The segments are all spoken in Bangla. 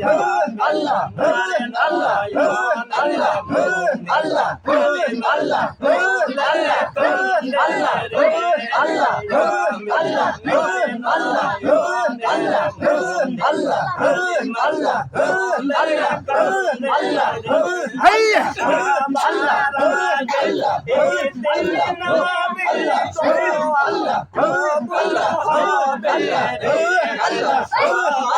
Allah আল্লাহ আল্লাহ আল্লাহ আল্লাহ আল্লাহ আল্লাহ আল্লাহ আল্লাহ আল্লাহ আল্লাহ আল্লাহ আল্লাহ আল্লাহ আল্লাহ আল্লাহ হাইয়া আল্লাহ আল্লাহ আল্লাহ আল্লাহ আল্লাহ আল্লাহ আল্লাহ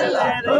Allah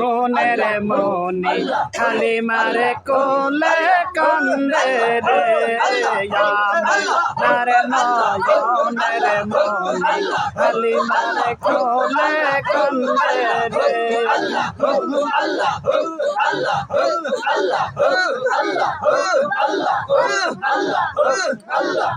মনের মনে খালি মারে কোলে কন্দে রে নয় কালিমারে কোনে কন্দে রে আল্লাহ আল্লাহ আল্লাহ আল্লাহ আল্লাহ আল্লাহ আল্লাহ